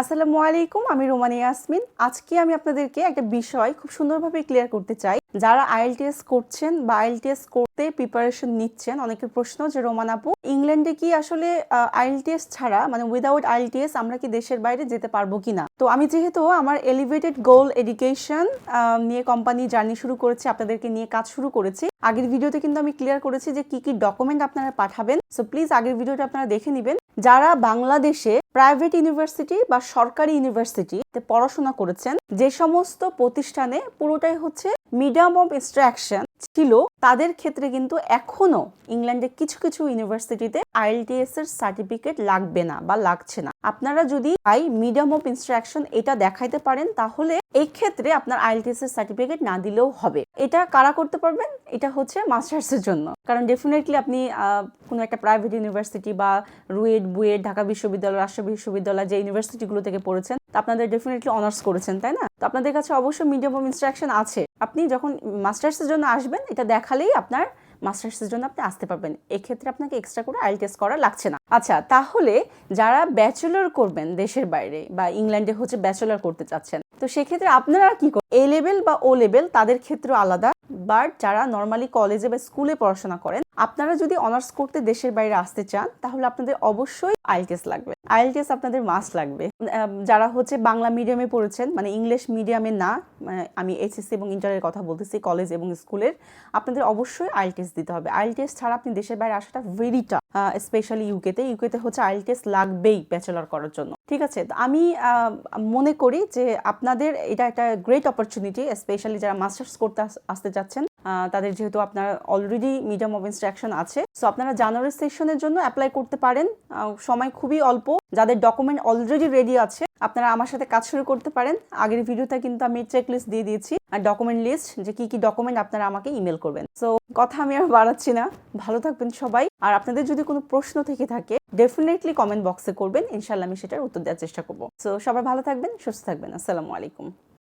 আসসালামু আলাইকুম, আমি রোমানি ইয়াসমিন। আজকে আমি আপনাদেরকে একটা বিষয় খুব সুন্দরভাবে ক্লিয়ার করতে চাই। যারা আইএলটিএস করছেন বা আইএলটিএস করতে প্রিপারেশন নিচ্ছেন, অনেকের প্রশ্ন যে, রোমান আপু, ইংল্যান্ডে কি আসলে আইএলটিএস ছাড়া মানে উইদাউট আইএলটিএস আমরা কি দেশের বাইরে যেতে পারব কিনা? তো আমি যেহেতু আমার এলিভেটেড গোল এডুকেশন নিয়ে কোম্পানি জার্নি শুরু করেছি, আপনাদেরকে নিয়ে কাজ শুরু করেছি। আগের ভিডিওতে কিন্তু আমি ক্লিয়ার করেছি যে, কি কি ডকুমেন্ট আপনারা পাঠাবেন। সো প্লিজ আগের ভিডিওটা আপনারা দেখে নেবেন। যারা বাংলাদেশে প্রাইভেট ইউনিভার্সিটি বা সরকারি ইউনিভার্সিটিতে পড়াশোনা করেছেন, যে সমস্ত প্রতিষ্ঠানে পুরোটাই হচ্ছে মিডিয়াম অফ ইনস্ট্রাকশন ছিল, তাদের ক্ষেত্রে কিন্তু এখনও ইংল্যান্ডে কিছু কিছু ইউনিভার্সিটিতে আইএলটিএস এর সার্টিফিকেট লাগবে না বা লাগছে না। আপনারা যদি আই মিডিয়াম অফ ইনস্ট্রাকশন এটা দেখাইতে পারেন, তাহলে এই ক্ষেত্রে আপনার আইএলটিএস এর সার্টিফিকেট না দিলেও হবে। এটা কারা করতে পারবেন? এটা হচ্ছে মাস্টার্স এর জন্য। কারণ ডেফিনেটলি আপনি কোনো একটা প্রাইভেট ইউনিভার্সিটি বা রুয়েট, বুয়েট, ঢাকা বিশ্ববিদ্যালয় রাষ্ট্র বিশ্ববিদ্যালয় যে ইউনিভার্সিটিগুলো থেকে পড়েছেন আপনাদের ডেফিনেটলি অনার্স করেছেন, তাই না? তো আপনাদের কাছে অবশ্যই মিডিয়াম অফ ইনস্ট্রাকশন আছে। আপনি যখন মাস্টার্সের জন্য আসবেন, এটা দেখালেই আপনার মাস্টার্সের জন্য আপনি আসতে পারবেন। এক্ষেত্রে আপনাকে এক্সট্রা করে আইল টেস্ট করা লাগছে না। আচ্ছা তাহলে যারা ব্যাচেলর করবেন দেশের বাইরে বা ইংল্যান্ডে হচ্ছে ব্যাচেলর করতে চাচ্ছেন তো সেক্ষেত্রে আপনারা কি করেন এ লেভেল বা ও লেভেল তাদের ক্ষেত্রে আলাদা বাট যারা নর্মালি কলেজে বা স্কুলে পড়াশোনা করেন আপনারা যদি অনার্স করতে দেশের বাইরে আসতে চান তাহলে আপনাদের অবশ্যই আইএলটিএস লাগবে। আইএলটিএস আপনাদের মাস্ট লাগবে। যারা হচ্ছে বাংলা মিডিয়ামে পড়েছেন মানে ইংলিশ মিডিয়ামে না আমি এইচএসসি এবং ইন্টারের কথা বলতেছি কলেজ এবং স্কুলের আপনাদের অবশ্যই আইএলটিএস দিতে হবে। আইএলটিএস ছাড়া আপনি দেশের বাইরে আসাটা ভেরি টাফ স্পেশালি ইউকেতে ইউকেতে হচ্ছে আইএলটিএস লাগবেই ব্যাচেলর করার জন্য। ঠিক আছে? আমি মনে করি যে আপনাদের এটা একটা গ্রেট অপরচুনিটি স্পেশালি যারা মাস্টার্স করতে আসতে যাচ্ছেন আহ, তাদের যেহেতু আপনার অলরেডি মিডিয়াম অফ ইনস্ট্রাকশন আছে সো আপনারা জানুয়ারি সেশনের জন্য অ্যাপ্লাই করতে পারেন। সময় খুবই অল্প, যাদের ডকুমেন্ট অলরেডি রেডি আছে, আপনারা আমার সাথে কাজ শুরু করতে পারেন। আগের ভিডিওতে কিন্তু আমি চেক লিস্ট দিয়ে দিয়েছি, আর ডকুমেন্ট লিস্ট যে কি কি ডকুমেন্ট আপনারা আমাকে ইমেল করবেন। সো কথা আমি আর বাড়াচ্ছি না। ভালো থাকবেন সবাই। আর আপনাদের যদি কোনো প্রশ্ন থেকে থাকে ডেফিনেটলি কমেন্ট বক্সে করবেন। ইনশাল্লাহ আমি সেটার উত্তর দেওয়ার চেষ্টা করব। সো সবাই ভালো থাকবেন, সুস্থ থাকবেন। আসসালামু আলাইকুম।